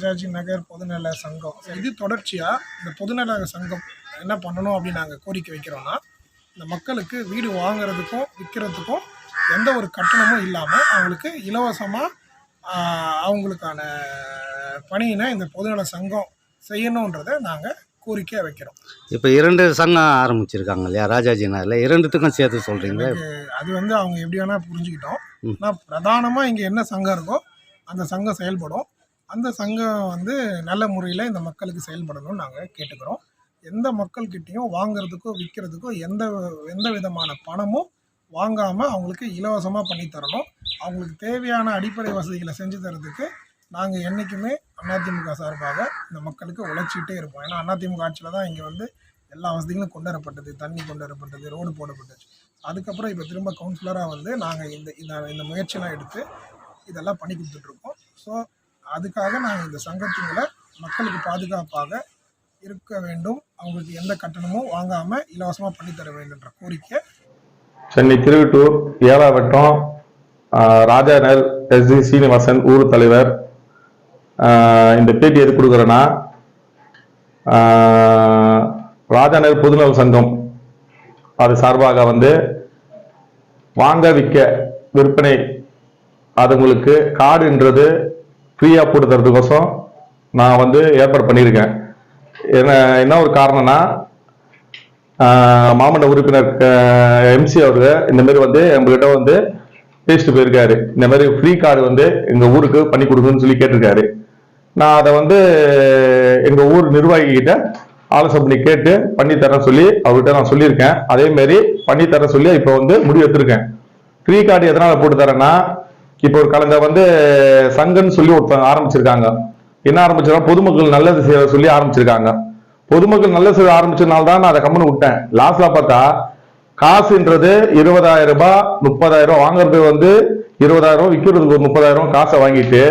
ராஜாஜி நகர் பொதுநல சங்கம். இது தொடர்ச்சியாக இந்த பொதுநல சங்கம் என்ன பண்ணணும் அப்படின்னு நாங்கள் கோரிக்கை வைக்கிறோம்னா இந்த மக்களுக்கு வீடு வாங்குறதுக்கும் விற்கிறதுக்கும் எந்த ஒரு கட்டணமும் இல்லாமல் அவங்களுக்கு இலவசமாக அவங்களுக்கான பணியினை இந்த பொதுநல சங்கம் செய்யணுன்றதை நாங்கள் கோரிக்கையாக வைக்கிறோம். இப்போ இரண்டு சங்கம் ஆரம்பிச்சிருக்காங்க இல்லையா? ராஜாஜி நகரில் இரண்டுத்துக்கும் சேர்த்து சொல்கிறீங்களா எனக்கு அது வந்து அவங்க எப்படி வேணால் புரிஞ்சுக்கிட்டோம். ஆனால் பிரதானமாக இங்கே என்ன சங்கம் இருக்கோ அந்த சங்கம் செயல்படும். அந்த சங்கம் வந்து நல்ல முறையில் இந்த மக்களுக்கு செயல்படணும்னு நாங்கள் கேட்டுக்கிறோம். எந்த மக்கள்கிட்டையும் வாங்குறதுக்கோ விற்கிறதுக்கோ எந்த எந்த விதமான பணமும் வாங்காமல் அவங்களுக்கு இலவசமாக பண்ணி தரணும். அவங்களுக்கு தேவையான அடிப்படை வசதிகளை செஞ்சு தரதுக்கு நாங்கள் என்றைக்குமே அதிமுக சார்பாக இந்த மக்களுக்கு உழைச்சிக்கிட்டே இருப்போம். ஏன்னா அதிமுக ஆட்சியில் தான் இங்கே வந்து எல்லா வசதிகளும் கொண்டு வரப்பட்டது தண்ணி கொண்டு வரப்பட்டது ரோடு போடப்பட்டுச்சு. அதுக்கப்புறம் இப்போ திரும்ப கவுன்சிலராக வந்து நாங்கள் இந்த இந்த இந்த எடுத்து இதெல்லாம் பண்ணி கொடுத்துட்ருக்கோம் ஸோ அதுக்காக நாங்கள் இந்த சங்கத்திங்களை மக்களுக்கு பாதுகாப்பாக இருக்க வேண்டும். அவங்களுக்கு எந்த கட்டணமும் வாங்காமல் இலவசமாக பண்ணித்தர வேண்டும்ன்ற கோரிக்கை சென்னை திருவிட்டூர் ஏழாம் ராஜாநர் எஸ். ஜி சீனிவாசன் ஊர் தலைவர். இந்த பேட்டி எது கொடுக்குறேன்னா ராஜாநர் பொதுநல சங்கம் அது சார்பாக வந்து வாங்க விற்க விற்பனை அதுங்களுக்கு காடுன்றது ஃப்ரீயாக போட்டு தரதுக்கோசம் நான் வந்து ஏற்பாடு பண்ணியிருக்கேன். என்ன என்ன ஒரு காரணம்னா மாமன்ன உறுப்பினர் எம்சி அவரு இந்த மாதிரி வந்து எங்ககிட்ட வந்து பேசிட்டு போயிருக்காரு. இந்த மாதிரி ஃப்ரீ கார்டு வந்து எங்கள் ஊருக்கு பண்ணி கொடுக்குன்னு சொல்லி கேட்டிருக்காரு. நான் அதை வந்து எங்கள் ஊர் நிர்வாகிகிட்ட ஆலோசனை பண்ணி கேட்டு பண்ணி தரேன் சொல்லி அவர்கிட்ட நான் சொல்லியிருக்கேன். அதே மாதிரி பண்ணி தரேன் சொல்லி இப்போ வந்து முடிவு எடுத்திருக்கேன். ஃப்ரீ கார்டு எதனால் போட்டு தரேன்னா இப்போ ஒரு கலந்த வந்து சங்கன்னு சொல்லி ஒருத்தவங்க ஆரம்பிச்சிருக்காங்க. என்ன ஆரம்பிச்சிருக்காங்க? பொதுமக்கள் நல்லது செய்ய சொல்லி ஆரம்பிச்சிருக்காங்க. பொதுமக்கள் நல்ல செய்ய ஆரம்பிச்சதுனால தான் நான் அதை கம்மனு விட்டேன். லாஸ்ட்ல பார்த்தா காசுன்றது இருபதாயிரம் ரூபாய் முப்பதாயிரம் ரூபாய். வாங்குறது வந்து இருபதாயிரம் ரூபாய் விற்கிறதுக்கு ஒரு முப்பதாயிரம் ரூபாய் காசை வாங்கிட்டு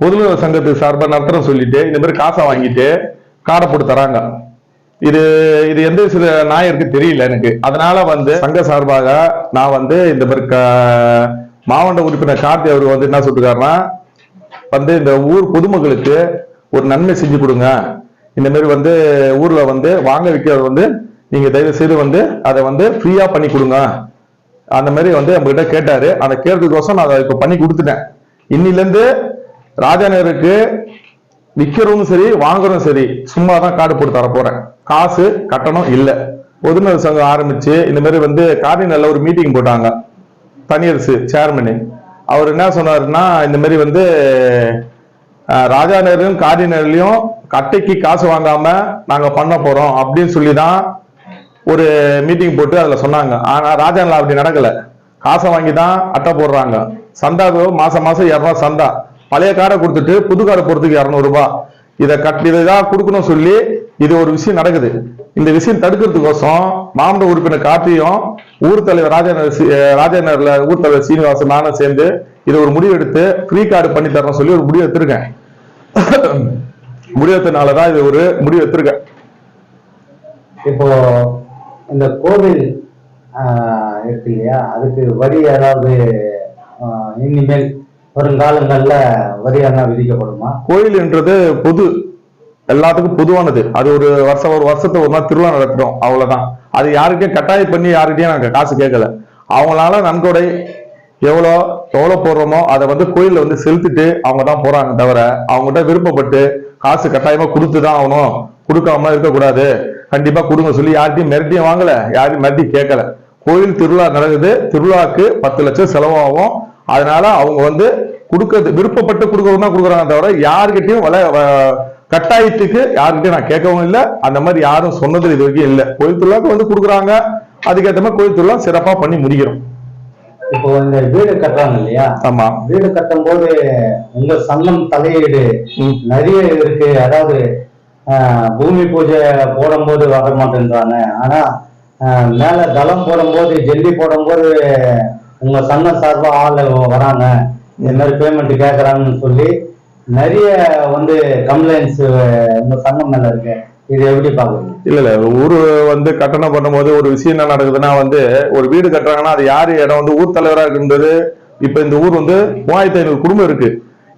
பொதுநல சங்கத்துக்கு சார்பாக நடத்துறேன் சொல்லிட்டு இந்த மாதிரி காசை வாங்கிட்டு காரை போட்டு தராங்க. இது இது எந்த சில நாயருக்கு தெரியல எனக்கு. அதனால வந்து சங்க சார்பாக நான் வந்து இந்த மாதிரி மாவட்ட உறுப்பினர் கார்த்தி அவர் வந்து என்ன சொல்லிருக்காருன்னா வந்து இந்த ஊர் பொதுமக்களுக்கு ஒரு நன்மை செஞ்சு கொடுங்க. இந்த மாதிரி வந்து ஊர்ல வந்து வாங்க விற்கிறது வந்து நீங்க தயவு செய்து வந்து அதை வந்து ஃப்ரீயா பண்ணி கொடுங்க. அந்த மாதிரி வந்து நம்மகிட்ட கேட்டாரு. அந்த கேட்டதுக்கோசம் நான் அதை இப்போ பண்ணி கொடுத்துட்டேன். இன்னிலேருந்து ராஜாநகருக்கு விற்கிறவங்க சரி வாங்குறதும் சரி சும்மா தான் கார்டு போட்டு தர போறேன். காசு கட்டணம் இல்லை. பொதுநல சங்கம் ஆரம்பிச்சு இந்த மாதிரி வந்து கார்டினல்ல ஒரு மீட்டிங் போட்டாங்க. தனியரசு சேர்மனு அவர் என்ன சொன்னாருன்னா இந்த மாதிரி வந்து அஹ், காதி கார்டினர்லயும் கட்டைக்கு காசு வாங்காம நாங்க பண்ண போறோம் அப்படின்னு சொல்லி தான் ஒரு மீட்டிங் போட்டு அதுல சொன்னாங்க. ஆனா ராஜாநில அப்படி நடக்கல. காசை வாங்கி தான் அட்டை போடுறாங்க. சந்தாவு மாசம் மாசம் இரநூறுவா சந்தா. பழைய காரை கொடுத்துட்டு புது காரை போறதுக்கு இரநூறுபா இதை கட் இதைதான் கொடுக்கணும் சொல்லி இது ஒரு விஷயம் நடக்குது. இந்த விஷயம் தடுக்கிறதுக்கோசம் மாமன்ற உறுப்பினர் கார்த்தியும் ஊர் தலைவர் ராஜேந்திர ராஜேந்திரல ஊர் தலைவர் சீனிவாசன் நானும் சேர்ந்து இதை ஒரு முடிவு எடுத்து ஃப்ரீ கார்டு பண்ணி தரேன் சொல்லி ஒரு முடிவு எடுத்திருக்கேன். எடுத்தனாலதான் இது ஒரு முடிவு எடுத்திருக்கேன். இப்போ இந்த கோவில் இருக்கு இல்லையா? அதுக்கு வரி ஏதாவது இனிமேல் வருங்காலங்கள்ல வரி எல்லாம் விதிக்கப்படுமா? கோயில்ன்றது பொது எல்லாத்துக்கும் பொதுவானது. அது ஒரு வருஷம் ஒரு வருஷத்துக்கு ஒரு நாள் திருவிழா நடத்துறோம் அவ்வளவுதான். அது யாருக்கே கட்டாயம் பண்ணி யாருக்கிட்டையும் நாங்கள் காசு கேட்கல. அவங்களால நன்கொடை எவ்வளோ எவ்வளோ போடுறோமோ அதை வந்து கோயிலில் வந்து செலுத்திட்டு அவங்க தான் போறாங்க தவிர அவங்ககிட்ட விருப்பப்பட்டு காசு கட்டாயமா கொடுத்து தான் ஆகணும். கொடுக்காம இருக்கக்கூடாது. கண்டிப்பா கொடுங்க சொல்லி யார்கிட்டயும் மிரட்டியும் வாங்கல. யாரையும் மிரட்டி கேட்கல. கோயில் திருவிழா நடக்குது. திருவிழாவுக்கு பத்து லட்சம் செலவாகும். அதனால அவங்க வந்து கொடுக்கறது விருப்பப்பட்டு கொடுக்கறதுனா கொடுக்குறாங்க தவிர யாருக்கிட்டையும் வள வ- கட்டாயத்துக்கு யாருக்கிட்டையும் நான் கேட்கவும் இல்லை. அந்த மாதிரி யாரும் சொன்னது இது வரைக்கும் இல்லை. கோயில் திருவிழாக்கு வந்து கொடுக்குறாங்க. அதுக்கேற்ற மாதிரி கோயில் திருவிழா சிறப்பா பண்ணி முடிக்கிறோம். இப்போ இந்த வீடு கட்டுறாங்க இல்லையா? ஆமா. வீடு கட்டும் போது உங்க சங்கம் தலையீடு. நிறைய இருக்கு. அதாவது பூமி பூஜை போடும்போது வர மாட்டேன்றாங்க. ஆனா மேல தளம் போடும்போது ஜெல்லி போடும்போது உங்க சங்கம் சார்பா ஆள் வராங்க. இந்த மாதிரி பேமெண்ட் கேக்குறாங்கன்னு சொல்லி நிறைய வந்து கம்ப்ளைண்ட்ஸ் இந்த சங்கம் மேல இருக்கு. இது எப்படி பாக்குறீங்க? இல்ல இல்ல. ஊரு வந்து கட்டணம் பண்ணும்போது ஒரு விஷயம் என்ன நடக்குதுன்னா வந்து ஒரு வீடு கட்டுறாங்கன்னா அது யாரு இடம் வந்து ஊர் தலைவரா இருக்கின்றது? இப்ப இந்த ஊர் வந்து மூவாயிரத்தி ஐநூறு குடும்பம் இருக்கு.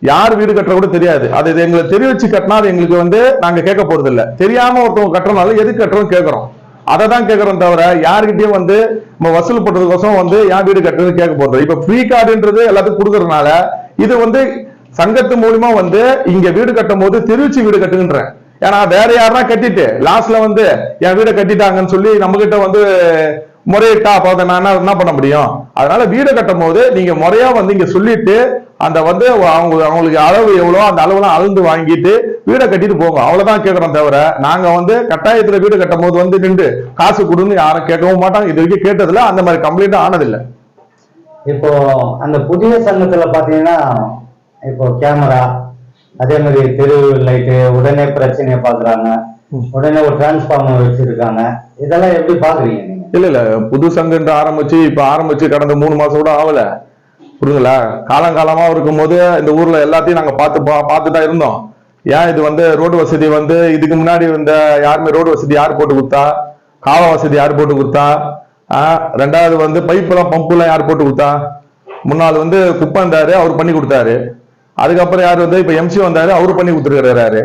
யார் வீடு கட்டுற கூட தெரியாது. அது இது எங்களை தெரிய வச்சு கட்டினா அது எங்களுக்கு வந்து நாங்க கேட்க போறது இல்ல தெரியாம ஒருத்தவங்க கட்டுறதுனால எது கட்டுறோம் கேட்கறோம் அதை தான் கேட்கறோம் தவிர யாருகிட்டயும் வந்து நம்ம வசூல் பண்றதுக்கோசம் வந்து யார் வீடு கட்டுறது கேட்க போறது இப்ப ஃப்ரீ கார்டுன்றது எல்லாத்துக்கும் கொடுக்கறதுனால இது வந்து சங்கத்து மூலியமா வந்து இங்க வீடு கட்டும் போது திருச்சி வீடு கட்டுன்றேன் ஏன்னா வேற யாருன்னா கட்டிட்டு லாஸ்ட்ல வந்து என் வீடை கட்டிட்டாங்கன்னு சொல்லி நம்ம கிட்ட வந்து முறையிட்டா அப்ப அதை நான் என்ன- என்ன பண்ண முடியும்? அதனால வீடை கட்டும் போது நீங்க முறையா வந்து இங்க சொல்லிட்டு அந்த வந்து அவங்க அவங்களுக்கு அளவு எவ்வளோ அந்த அளவுலாம் அளந்து வாங்கிட்டு வீடை கட்டிட்டு போங்க. அவ்வளவுதான் கேட்கறோம் தவிர நாங்க வந்து கட்டாயத்துல வீடு கட்டும் போது வந்து நின்று காசு கொடுன்னு யாரும் கேட்கவும் மாட்டாங்க. இது வரைக்கும் கேட்டதுல அந்த மாதிரி கம்ப்ளைண்ட் ஆனதில்லை. இப்போ அந்த புதிய சங்கத்துல பாத்தீங்கன்னா இப்போ கேமரா அதே மாதிரி தெரு லைட்டு உடனே பிரச்சனையை பாக்குறாங்க உடனே ஒரு டிரான்ஸ்ஃபார்மர் வச்சிருக்காங்க. இதெல்லாம் எப்படி பாக்குறீங்க இல்ல இல்ல புது சங்கன்ற ஆரம்பிச்சு இப்ப ஆரம்பிச்சு கடந்த மூணு மாசம் கூட ஆகல. புரியுதுங்களா? காலங்காலமா இருக்கும்போது இந்த ஊர்ல எல்லாத்தையும் நாங்க பார்த்து பார்த்து தான் இருந்தோம். ஏன் இது வந்து ரோடு வசதி வந்து இதுக்கு முன்னாடி இந்த யாருமே ரோடு வசதி யார் போட்டு கொடுத்தா? கால வசதி யார் போட்டு கொடுத்தா? ரெண்டாவது வந்து பைப்பெல்லாம் பம்புலாம் யார் போட்டு கொடுத்தா? முன்னாள் வந்து குப்பை இருந்தாரு அவர் பண்ணி கொடுத்தாரு. அதுக்கப்புறம் யார் வந்து இப்ப எம்சி வந்தாரு அவரு பண்ணி கொடுத்துருக்காரு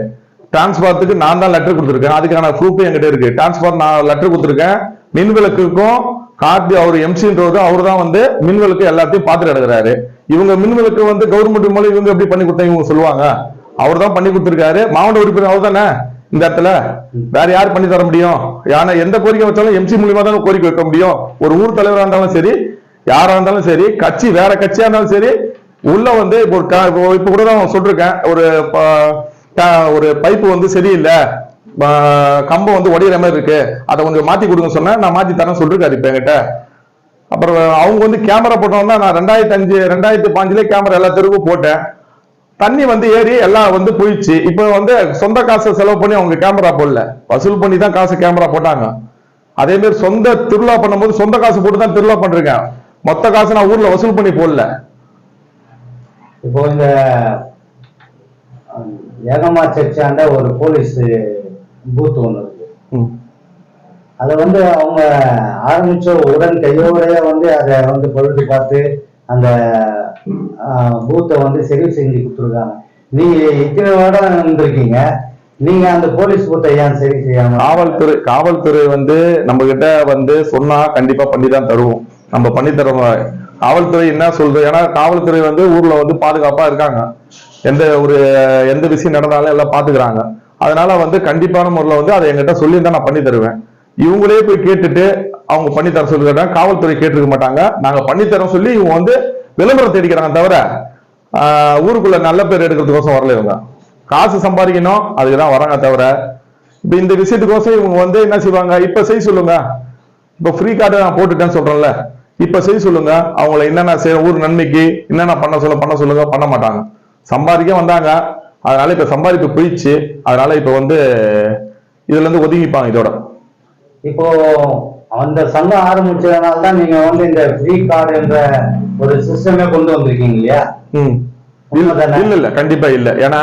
டிரான்ஸ்பார்த்துக்கு நான் தான் லெட்டர் கொடுத்துருக்கேன். அதுக்கான ப்ரூஃப் என்கிட்ட இருக்கு. டிரான்ஸ்பார் நான் லெட்டர் கொடுத்துருக்கேன். மின் விளக்குக்கும் கார்த்தி அவர் எம்சின்றது அவர் தான் வந்து மின் விளக்கு எல்லாத்தையும் பார்த்துட்டு எடுக்கிறாரு இவங்க மின் விளக்கு வந்து கவர்மெண்ட் மூலம் இவங்க எப்படி பண்ணி கொடுத்தாங்க இவங்க சொல்லுவாங்க. அவர் தான் பண்ணி கொடுத்துருக்காரு. மாவட்ட உறுப்பினர் அவர் தானே இந்த இடத்துல? வேற யார் பண்ணி தர முடியும்? ஏன்னா எந்த கோரிக்கை வச்சாலும் எம்சி மூலியமா தான் கோரிக்கை வைக்க முடியும். ஒரு ஊர் தலைவராக இருந்தாலும் சரி யாரா இருந்தாலும் சரி கட்சி வேற கட்சியா இருந்தாலும் சரி உள்ள வந்து இப்போ ஒரு க- இப்போ இப்ப கூட தான் சொல்லிருக்கேன் ஒரு ஒரு பைப்பு வந்து சரியில்லை. கம்பம் வந்து உடையிற மாதிரி இருக்கு. அதை கொஞ்சம் மாத்தி கொடுங்க சொன்னேன். நான் மாத்தி தரேன் சொல்லிருக்காரு இப்ப என்கிட்ட. அப்புறம் அவங்க வந்து கேமரா போட்டோம்னா நான் ரெண்டாயிரத்தி அஞ்சு ரெண்டாயிரத்தி பாஞ்சுல கேமரா எல்லா தெருவுக்கும் போட்டேன். தண்ணி வந்து ஏறி எல்லாம் வந்து போயிடுச்சு இப்போ வந்து சொந்த காசை செலவு பண்ணி அவங்க கேமரா போடல. வசூல் பண்ணி தான் காசு கேமரா போட்டாங்க. அதே மாதிரி சொந்த திருவிழா பண்ணும்போது சொந்த காசு போட்டு தான் திருவிழா பண்றேன் மொத்த காசு நான் ஊர்ல வசூல் பண்ணி போடல. இப்போ இந்த ஏகமா சர்ச்சாண்ட ஒரு போலீஸ் பூத் ஒன்று இருக்கு. அதை வந்து அவங்க ஆரம்பிச்ச உடன் கையோடய வந்து அதை வந்து பொழுது பார்த்து அந்த பூத்தை வந்து சரி செஞ்சு கொடுத்துருக்காங்க. நீங்க இத்தனை வருடம் இருந்திருக்கீங்க. நீங்க அந்த போலீஸ் பூத்தை ஏன் சரி செய்யாம காவல்துறை காவல்துறை வந்து நம்ம கிட்ட வந்து சொன்னா கண்டிப்பா பண்ணி தான் தருவோம். நம்ம பண்ணி தரோம் காவல்துறை என்ன சொல்றது? ஏன்னா காவல்துறை வந்து ஊர்ல வந்து பாதுகாப்பா இருக்காங்க. எந்த ஒரு எந்த விஷயம் நடந்தாலும் எல்லாம் பாத்துக்கிறாங்க. அதனால வந்து கண்டிப்பான முறையில் வந்து அதை எங்கிட்ட சொல்லி தான் நான் பண்ணி தருவேன். இவங்களே போய் கேட்டுட்டு அவங்க பண்ணி தர சொல்லிடுறாங்க காவல்துறை கேட்டிருக்க மாட்டாங்க. நாங்க பண்ணி தரோம் சொல்லி இவங்க வந்து விளம்பரம் தேடிக்கிறாங்க தவிர ஊருக்குள்ள நல்ல பேர் எடுக்கிறதுக்கோசம் வரல இவங்க. காசு சம்பாதிக்கணும் அதுக்கு தான் வராங்க தவிர. இப்போ இந்த விஷயத்துக்கோசம் இவங்க வந்து என்ன செய்வாங்க? இப்போ செய்ய சொல்லுங்க. இப்போ ஃப்ரீ கார்டு நான் போட்டுட்டேன்னு சொல்றேன்ல. இப்ப செய்ய சொல்லுங்க. அவங்கள என்னென்ன செய்ய ஊர் நன்மைக்கு என்னென்ன பண்ண சொல்ல பண்ண சொல்லுங்க பண்ண மாட்டாங்க. சம்பாதிக்க வந்தாங்க. அதனால இப்ப சம்பாதிப்பு போயிடுச்சு. அதனால இப்ப வந்து இதுல இருந்து ஒதுங்கிப்பாங்க இதோட. இப்போ அந்த சங்கம் ஆரம்பிச்சதுனால தான் நீங்க வந்து இந்த ஃப்ரீ கார்டு என்ற ஒரு சிஸ்டமே கொண்டு வந்திருக்கீங்க இல்லையா? இல்ல இல்ல கண்டிப்பா இல்ல. ஏன்னா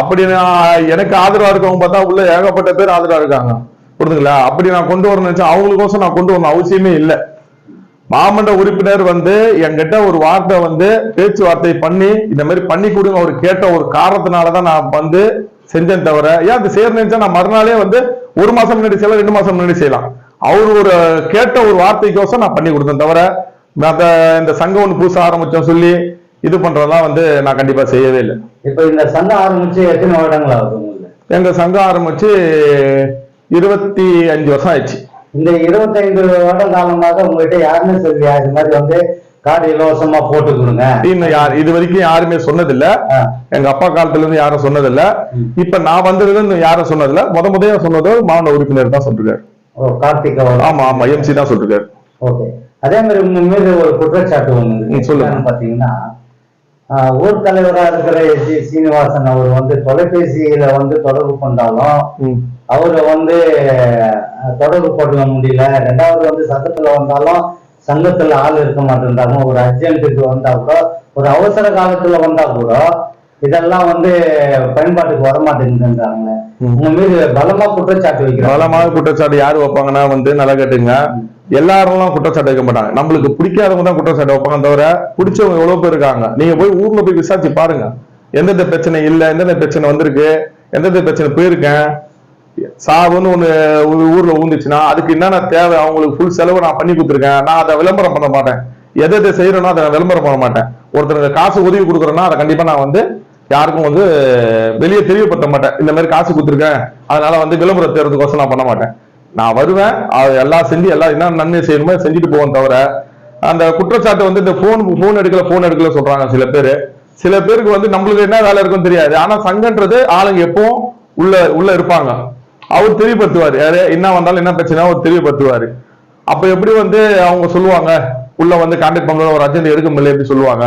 அப்படி நான் எனக்கு ஆதரவா இருக்கவங்க பார்த்தா உள்ள ஏகப்பட்ட பேர் ஆதரவா இருக்காங்க. புரியுதுங்களா அப்படி நான் கொண்டு வரணும்னு நினைச்சா அவங்களுக்கோசம் நான் கொண்டு வரணும் அவசியமே இல்ல. மாமன்ற உறுப்பினர் வந்து என்கிட்ட ஒரு வார்த்தை வந்து பேச்சுவார்த்தை பண்ணி இந்த மாதிரி பண்ணி கொடுங்க அவர் கேட்ட ஒரு காரணத்தினாலதான் நான் வந்து செஞ்சேன் தவிர ஏன் அது செய்ய நினைச்சா நான் மறுநாளே வந்து ஒரு மாசம் முன்னாடி செய்யலாம் ரெண்டு மாசம் முன்னாடி செய்யலாம். அவர் ஒரு கேட்ட ஒரு வார்த்தைக்கோசம் நான் பண்ணி கொடுத்தேன் தவிர மத்த இந்த சங்கம் ஒன்று புதுசா ஆரம்பிச்சோம் சொல்லி இது பண்றதெல்லாம் வந்து நான் கண்டிப்பா செய்யவே இல்லை. இப்போ இந்த சங்கம் ஆரம்பிச்சு எத்தனை வருடங்கள் ஆகுது எங்க சங்கம் ஆரம்பிச்சு இருபத்தி அஞ்சு வருஷம் ஆயிடுச்சு. இந்த இருபத்தைந்து வருட காலமாக உங்ககிட்ட யாருமே சொல்லியா இது மாதிரி வந்து கார்டு இலவசமா போட்டு கொடுங்க இன்னும் யார் இது வரைக்கும் யாருமே சொன்னதில்ல. எங்க அப்பா காலத்துல இருந்து யாரும் சொன்னதில்ல. இப்ப நான் வந்ததுல இருந்து யாரும் சொன்னதில்ல. முத முதல்ல சொன்னது மாவட்ட உறுப்பினர் தான் ஓ கார்த்திக் ஆமா ஆமா எம்சி தான் சொல்லிருக்காரு. ஓகே. அதே மாதிரி உங்க மீது ஒரு குற்றச்சாட்டு ஒண்ணு சொல்லுங்க. பாத்தீங்கன்னா ஊர் தலைவரா இருக்கிற எஸ் ஜி சீனிவாசன் அவர் வந்து தொலைபேசியில வந்து தொடர்பு கொண்டாலும். அவரை வந்து தொடர்பு கொள்ள முடியல. ரெண்டாவது வந்து சங்கத்துல வந்தாலும் சங்கத்துல ஆள் இருக்க மாட்டேன்றாங்க. ஒரு அர்ஜென்ட்டுக்கு வந்தா கூட ஒரு அவசர காலத்துல வந்தா கூட இதெல்லாம் வந்து பயன்பாட்டுக்கு வர மாட்டேங்குதுன்றாங்க ம். உங்க மீது பலமா குற்றச்சாட்டு வைக்கிறாங்க. பலமாக குற்றச்சாட்டு யாரு வைப்பாங்கன்னா வந்து நல்லா கேட்டுங்க எல்லாரும் குற்றச்சாட்டு வைக்க மாட்டாங்க. நம்மளுக்கு பிடிக்காதவங்க தான் குற்றச்சாட்டு வைப்பாங்க தவிர பிடிச்சவங்க எவ்வளவு பேர் இருக்காங்க? நீங்க போய் ஊர்ல போய் விசாரிச்சு பாருங்க. எந்தெந்த பிரச்சனை இல்லை எந்தெந்த பிரச்சனை வந்திருக்கு எந்தெந்த பிரச்சனை போயிருக்கேன் சாவுன்னு ஒண்ணு ஒரு ஊர்ல ஊந்துச்சுன்னா அதுக்கு என்னென்ன தேவை? அவங்களுக்கு ஃபுல் செலவு நான் பண்ணி கொடுத்துருக்கேன். நான் அதை விளம்பரம் பண்ண மாட்டேன். எதை எதை செய்யறேனோ அதை நான் விளம்பரம் பண்ண மாட்டேன். ஒருத்தருக்கு காசு உதவி கொடுக்குறேன்னா அதை கண்டிப்பா நான் வந்து யாருக்கும் வந்து வெளியே தெரியப்படுத்த மாட்டேன். இந்த மாதிரி காசு கொடுத்துருக்கேன். அதனால வந்து விளம்பரம் தேர்றதுக்கோசம் நான் பண்ண மாட்டேன். நான் வருவேன். அது எல்லாம் செஞ்சு எல்லாம் என்ன நன்மை செய்யணுமோ செஞ்சுட்டு போவேன் தவிர அந்த குற்றச்சாட்டு வந்து இந்த போன் போன் எடுக்கல போன் எடுக்கல சொல்றாங்க சில பேர். சில பேருக்கு வந்து நம்மளுக்கு என்ன வேலை இருக்குன்னு தெரியாது. ஆனா சங்கன்றது ஆளுங்க எப்பவும் உள்ள உள்ள இருப்பாங்க. அவர் தெரியப்படுத்துவாரு யாரு? என்ன வந்தாலும் என்ன பிரச்சனை அவர் தெரியப்படுத்துவாரு அப்ப எப்படி வந்து அவங்க சொல்லுவாங்க? உள்ள வந்து கான்டாக்ட் பண்ணுற ஒரு அர்ஜென்ட் எடுக்க முடியல எப்படி சொல்லுவாங்க?